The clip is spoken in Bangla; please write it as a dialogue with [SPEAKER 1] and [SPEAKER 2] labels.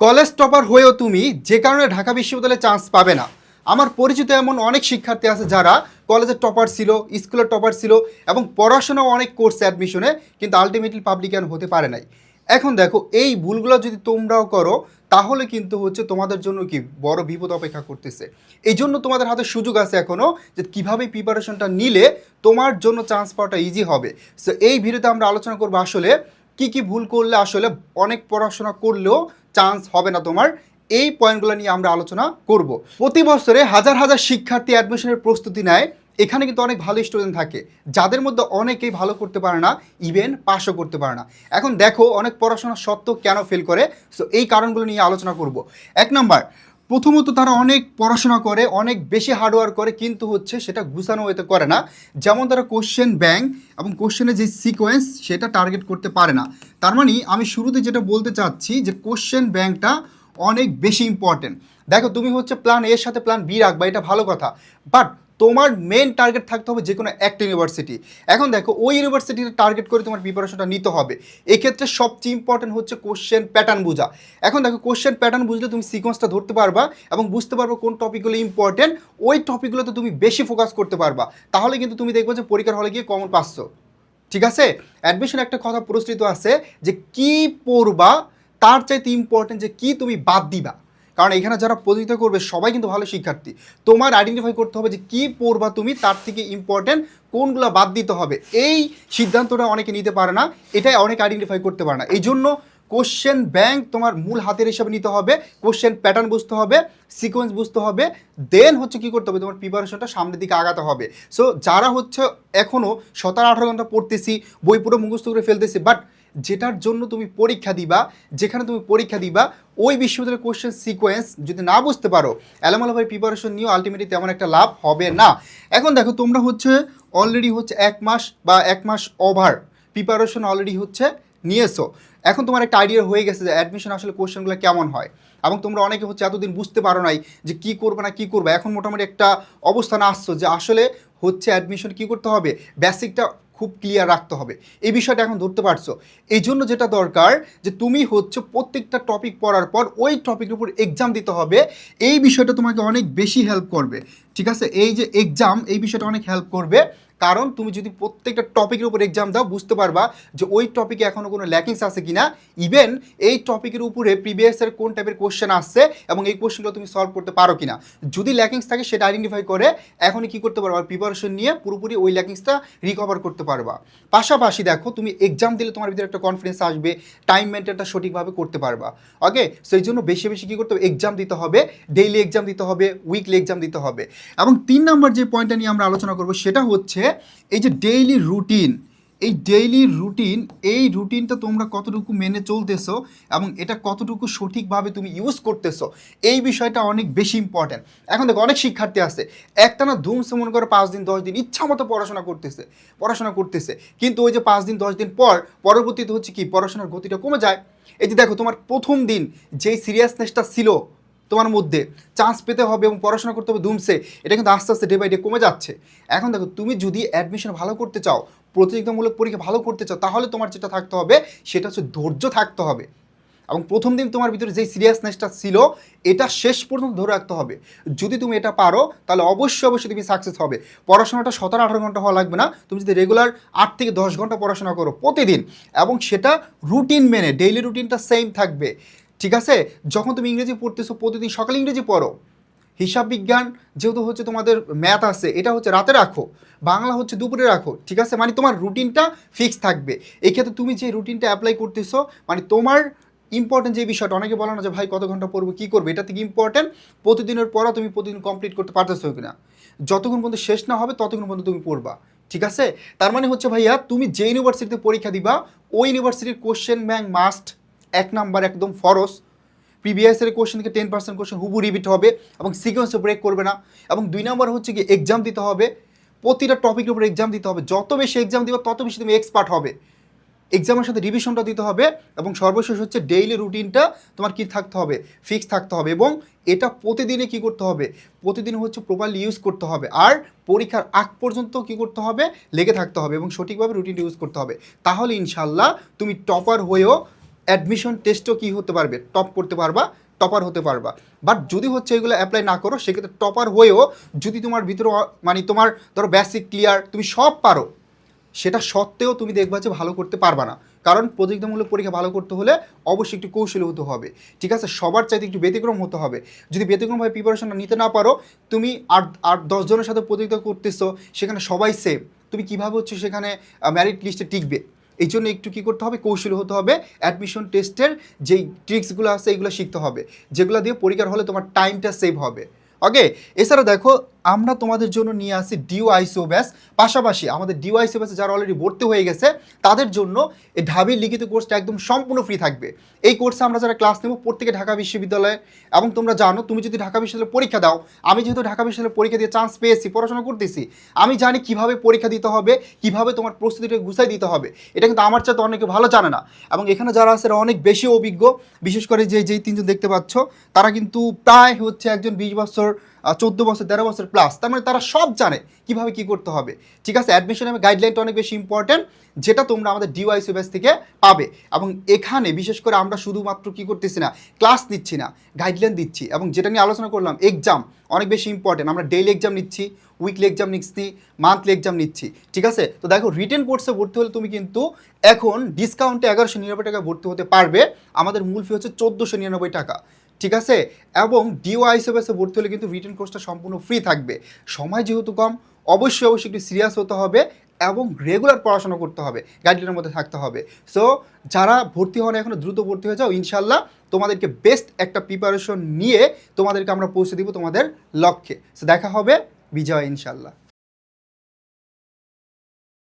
[SPEAKER 1] কলেজ টপার হয়েও তুমি যে কারণে ঢাকা বিশ্ববিদ্যালয়ে চান্স পাবে না। আমার পরিচিত এমন অনেক শিক্ষার্থী আছে যারা কলেজের টপার ছিল স্কুলের টপার ছিল এবং পড়াশোনাও অনেক কোর্স অ্যাডমিশনে কিন্তু আলটিমেটলি পাবলিকান হতে পারে নাই। এখন দেখো, এই ভুলগুলো যদি তোমরাও করো, তাহলে কিন্তু হচ্ছে তোমাদের জন্য কি বড় বিপদ অপেক্ষা করতেছে। এই জন্য তোমাদের হাতে সুযোগ আছে এখনও যে কীভাবে প্রিপারেশনটা নিলে তোমার জন্য চান্স পাওয়াটা ইজি হবে। সো এই ভিডিওতে আমরা আলোচনা করব আসলে কি কি ভুল করলে আসলে অনেক পড়াশোনা করলেও চান্স হবে না তোমার? এই পয়েন্টগুলো নিয়ে আমরা আলোচনা করব। প্রতি বছরে হাজার হাজার শিক্ষার্থী অ্যাডমিশনের প্রস্তুতি নেয়। এখানে কিন্তু অনেক ভালো স্টুডেন্ট থাকে। যাদের মধ্যে অনেকেই ভালো করতে পারে না ইভেন পাসও করতে পারে না। এখন দেখো, অনেক পড়াশোনা সত্ত্বেও কেন ফেল করে? সো এই কারণগুলো নিয়ে আলোচনা করব। এক নাম্বার প্রথমত তারা অনেক পড়াশোনা করে, অনেক বেশি হার্ডওয়ার্ক করে, কিন্তু হচ্ছে সেটা গুছানো হতে করে না। যেমন তারা কোশ্চেন ব্যাংক এবং কোশ্চেনের যে সিকোয়েন্স সেটা টার্গেট করতে পারে না। তার মানে আমি শুরুতে যেটা বলতে চাচ্ছি যে কোশ্চেন ব্যাংকটা অনেক বেশি ইম্পর্টেন্ট দেখো তুমি হচ্ছে প্ল্যান এর সাথে প্ল্যান বি রাখবা, এটা ভালো কথা। বাট তোমার মেন টার্গেট থাকতে হবে যে কোনো একটা ইউনিভার্সিটি এখন দেখো, ওই ইউনিভার্সিটির টার্গেট করে তোমার প্রিপারেশনটা নিতে হবে। এক্ষেত্রে সবচেয়ে ইম্পর্টেন্ট হচ্ছে কোশ্চেন প্যাটার্ন বোঝা। এখন দেখো কোশ্চেন প্যাটার্ন বুঝলে তুমি সিকোয়েন্সটা ধরতে পারবা এবং বুঝতে পারবা কোন টপিকগুলো ইম্পর্টেন্ট ওই টপিকগুলোতে তুমি বেশি ফোকাস করতে পারবা। তাহলে কিন্তু তুমি দেখবে যে পরীক্ষার হলে গিয়ে কমন পাচ্ছ ঠিক আছে? অ্যাডমিশন একটা কথা প্রচলিত আছে যে কি পড়বা, তার চাইতে ইম্পর্টেন্ট যে কি তুমি বাদ দিবা। কারণ এখানে যারা প্রতিযোগিতা করবে, সবাই কিন্তু ভালো শিক্ষার্থী। তোমার আইডেন্টিফাই করতে হবে যে কী পড়বা তুমি, তার থেকে ইম্পর্টেন্ট কোনগুলো বাদ দিতে হবে। এই সিদ্ধান্তটা অনেকে নিতে পারে না, এটাই অনেক আইডেন্টিফাই করতে পারে না। এই জন্য কোশ্চেন ব্যাংক তোমার মূল হাতের হিসাবে নিতে হবে কোশ্চেন প্যাটার্ন বুঝতে হবে সিকোয়েন্স বুঝতে হবে দেন হচ্ছে কি করতে হবে, তোমার প্রিপারেশনটা সামনের দিকে আগাতে হবে। সো যারা হচ্ছে এখনও সতেরো আঠারো ঘণ্টা পড়তেছি, বই পুরো মুখস্থ করে ফেলতেছি বাট যেটার জন্য তুমি পরীক্ষা দিবা, যেখানে তুমি পরীক্ষা দিবা, ওই বিশ্ববিদ্যালয়ের কোশ্চেন সিকোয়েন্স যদি না বুঝতে পারো এলোমেলোভাবে প্রিপারেশন নিয়েও আলটিমেটলি তেমন একটা লাভ হবে না। এখন দেখো, তোমরা হচ্ছে অলরেডি হচ্ছে এক মাস বা এক মাস ওভার প্রিপারেশন অলরেডি হচ্ছে নিয়েছো। এখন তোমার একটা আইডিয়া হয়ে গেছে যে অ্যাডমিশন আসলে কোশ্চেনগুলো কেমন হয়। এবং তোমরা অনেকে হচ্ছে এতদিন বুঝতে পারো নাই যে কি করবে না কি করবে। এখন মোটামুটি একটা অবস্থানে আসছো যে আসলে হচ্ছে অ্যাডমিশন কি করতে হবে? বেসিকটা খুব ক্লিয়ার রাখতে হবে। এই বিষয়টা এখন ধরতে পারছ। এই জন্য যেটা দরকার যে তুমি হচ্ছে প্রত্যেকটা টপিক পড়ার পর ওই টপিকের উপর এক্সাম দিতে হবে। এই বিষয়টা তোমাকে অনেক বেশি হেল্প করবে। ঠিক আছে? এই যে এক্সাম এই বিষয়টা অনেক হেল্প করবে। কারণ তুমি যদি প্রত্যেকটা টপিকের উপর এক্সাম দাও, বুঝতে পারবা যে ওই টপিকে এখনও কোনো ল্যাকিংস আছে কি না ইভেন এই টপিকের উপরে প্রিভিয়াসের কোন টাইপের কোশ্চেন আসছে এবং এই কোশ্চেনগুলো তুমি সলভ করতে পারো কি না যদি ল্যাকিংস থাকে, সেটা আইডেন্টিফাই করে এখনই কি করতে পারবা? প্রিপারেশন নিয়ে পুরোপুরি ওই ল্যাকিংসটা রিকভার করতে পারবা। পাশাপাশি দেখো, তুমি এক্সাম দিলে তোমার ভিতরে একটা কনফিডেন্স আসবে টাইম মেনটেনটা সঠিকভাবে করতে পারবা। ওকে সেই জন্য বেশি বেশি কী করতে হবে? এক্সাম দিতে হবে ডেইলি এক্সাম দিতে হবে উইকলি এক্সাম দিতে হবে। এবং তিন নম্বর যে পয়েন্টটা নিয়ে আমরা আলোচনা করব, সেটা হচ্ছে এই যে ডেইলি রুটিন এই ডেইলি রুটিন এই রুটিনটা তোমরা কতটুকু মেনে চলতেছো এবং এটা কতটুকু সঠিকভাবে তুমি ইউজ করতেছো, এই বিষয়টা অনেক বেশি ইম্পর্ট্যান্ট এখন দেখো, অনেক শিক্ষার্থী আছে, একটানা ধুমসে মনে করে পাঁচ দিন, দশ দিন ইচ্ছা মতো পড়াশোনা করতেছে পড়াশোনা করতেছে। কিন্তু ওই যে পাঁচ দিন, দশ দিন পর পরবর্তীতে হচ্ছে কি, পড়াশোনার গতিটা কমে যায়। এই যে দেখো, তোমার প্রথম দিন যেই সিরিয়াসনেসটা ছিল তোমার মধ্যে চান্স পেতে হবে এবং পড়াশোনা করতে হবে দুমসে এটা কিন্তু আস্তে আস্তে ডে বাই ডে কমে যাচ্ছে। এখন দেখো, তুমি যদি অ্যাডমিশন ভালো করতে চাও, প্রতিযোগিতামূলক পরীক্ষা ভালো করতে চাও, তাহলে তোমার যেটা থাকতে হবে, সেটা হচ্ছে ধৈর্য থাকতে হবে। এবং প্রথম দিন তোমার ভিতরে যেই সিরিয়াসনেসটা ছিল, এটা শেষ পর্যন্ত ধরে রাখতে হবে। যদি তুমি এটা পারো, তাহলে অবশ্যই অবশ্যই তুমি সাকসেস হবে। পড়াশোনাটা সতেরো আঠারো ঘণ্টা হওয়া লাগবে না। তুমি যদি রেগুলার আট থেকে দশ ঘণ্টা পড়াশোনা করো প্রতিদিন, এবং সেটা রুটিন মেনে ডেইলি রুটিনটা সেম থাকবে। ঠিক আছে? যখন তুমি ইংরেজি পড়তেছো, প্রতিদিন সকালে ইংরেজি পড়ো। হিসাব বিজ্ঞান যেহেতু হচ্ছে তোমাদের ম্যাথ আছে, এটা হচ্ছে রাতে রাখো, বাংলা হচ্ছে দুপুরে রাখো, ঠিক আছে? মানে তোমার রুটিনটা ফিক্স থাকবে। এই ক্ষেত্রে তুমি যে রুটিনটা অ্যাপ্লাই করতেছো মানে তোমার ইম্পর্টেন্ট যে বিষয়টা, অনেকে বলো না যে, ভাই, কত ঘণ্টা পড়ব, কী করবে? এটা থেকে ইম্পর্টেন্ট প্রতিদিনের পড়া তুমি প্রতিদিন কমপ্লিট করতে পারতেছো কিনা। যতক্ষণ পর্যন্ত শেষ না হবে, ততক্ষণ পর্যন্ত তুমি পড়বা, ঠিক আছে? তার মানে হচ্ছে ভাইয়া, তুমি যে ইউনিভার্সিটিতে পরীক্ষা দিবা, ওই ইউনিভার্সিটির কোশ্চেন ব্যাংক মাস্ট এক নাম্বার একদম ফরস প্রিভিয়াস এর কোশ্চেন টেন পার্সেন্ট কোশ্চেন হুবু রিপিট হবে এবং সিকোয়েন্সে ব্রেক করবে না। এবং দুই নাম্বার হচ্ছে কি এক্সাম দিতে হবে। প্রতিটা টপিকের উপর এক্সাম দিতে হবে। যত বেশি এক্সাম দিবে, তত বেশি তুমি এক্সপার্ট হবে। এক্সামের সাথে রিভিশনটা দিতে হবে এবং সর্বশেষ হচ্ছে ডেইলি রুটিনটা তোমার কি থাকতে হবে? ফিক্স থাকতে হবে এবং এটা প্রতিদিনে কি করতে হবে? প্রতিদিন হচ্ছে প্রপারলি ইউজ করতে হবে। আর পরীক্ষার আগ পর্যন্ত কি করতে হবে? লেগে থাকতে হবে এবং সঠিকভাবে রুটিনটা ইউজ করতে হবে। তাহলে ইনশাল্লাহ তুমি টপার হয়েও অ্যাডমিশন টেস্টও কি হতে পারবে? টপ করতে পারবা টপার হতে পারবা। বাট যদি হচ্ছে এগুলো অ্যাপ্লাই না করো, সেক্ষেত্রে টপার হয়েও যদি তোমার ভিতরে মানে তোমার ধরো বেসিক ক্লিয়ার তুমি সব পারো, সেটা সত্ত্বেও তুমি দেখবা যে ভালো করতে পারবা না। কারণ প্রতিযোগিতামূলক পরীক্ষা ভালো করতে হলে অবশ্যই একটু কৌশলী হতে হবে। ঠিক আছে? সবার চাইতে একটু ব্যতিক্রম হতে হবে। যদি ব্যতিক্রমভাবে প্রিপারেশনটা নিতে না পারো, তুমি আট আট দশজনের সাথে প্রতিযোগিতা করতেছো, সেখানে সবাই সেম তুমি কীভাবে হচ্ছে সেখানে ম্যারিট লিস্টে টিকবে? এই জন্য একটু কী করতে হবে? কৌশল হতে হবে। অ্যাডমিশন টেস্টের যেই ট্রিক্সগুলো আছে, এইগুলো শিখতে হবে। যেগুলো দিয়ে পরীক্ষার হলে তোমার টাইমটা সেভ হবে। ওকে এছাড়া দেখো আমরা তোমাদের জন্য নিয়ে আসি ডিও আইসো ব্যাস। পাশাপাশি আমাদের ডিও আইসো ব্যাসে যারা অলরেডি ভর্তি হয়ে গেছে, তাদের জন্য এই ঢাবির লিখিত কোর্সটা একদম সম্পূর্ণ ফ্রি থাকবে। এই কোর্সে আমরা যারা ক্লাস নেব, প্রত্যেকে ঢাকা বিশ্ববিদ্যালয়ে এবং তোমরা জানো, তুমি যদি ঢাকা বিশ্ববিদ্যালয়ে পরীক্ষা দাও, আমি যেহেতু ঢাকা বিশ্ববিদ্যালয়ে পরীক্ষা দিয়ে চান্স পেয়েছি, পড়াশোনা করতেছি, আমি জানি কীভাবে পরীক্ষা দিতে হবে, কীভাবে তোমার প্রস্তুতিটা গুছাই দিতে হবে। এটা কিন্তু আমার চাইতে অনেকে ভালো জানে না। এবং এখানে যারা আছে অনেক বেশি অভিজ্ঞ। বিশেষ করে যে যেই তিনজন দেখতে পাচ্ছ, তারা কিন্তু প্রায় হচ্ছে একজন বিশ বছর চোদ্দ বছর, তেরো বছর প্লাস তার মানে তারা সব জানে কীভাবে কি করতে হবে। ঠিক আছে অ্যাডমিশনের গাইডলাইনটা অনেক বেশি ইম্পর্ট্যান্ট যেটা তোমরা আমাদের ডিওয়াইসি ব্যাস থেকে পাবে। এবং এখানে বিশেষ করে আমরা শুধুমাত্র কি করতেছি না ক্লাস নিচ্ছি না গাইডলাইন দিচ্ছি। এবং যেটা নিয়ে আলোচনা করলাম এক্সাম অনেক বেশি ইম্পর্টেন্ট আমরা ডেইলি এক্সাম নিচ্ছি উইকলি এক্সাম নিচ্ছি মান্থলি এক্সাম নিচ্ছি। ঠিক আছে? তো দেখো রিটেন কোর্সে ভর্তি হলে তুমি কিন্তু এখন ডিসকাউন্টে এগারোশো নিরানব্বই টাকা ভর্তি হতে পারবে। আমাদের মূল ফি হচ্ছে চোদ্দোশো নিরানব্বই টাকা। ঠিক আছে? এবং ডিওআইসিএসে ভর্তি হলে কিন্তু রিটেন কোর্সটা সম্পূর্ণ ফ্রি থাকবে। সময় যেহেতু কম, অবশ্যই অবশ্যই একটু সিরিয়াস হতে হবে এবং রেগুলার পড়াশোনা করতে হবে গাইডলাইনের মধ্যে থাকতে হবে। সো যারা ভর্তি হন এখনও দ্রুত ভর্তি হয়ে যাও ইনশাল্লাহ তোমাদেরকে বেস্ট একটা প্রিপারেশন নিয়ে তোমাদেরকে আমরা পৌঁছে দিব তোমাদের লক্ষ্যে। সো দেখা হবে, বিজয় ইনশাল্লাহ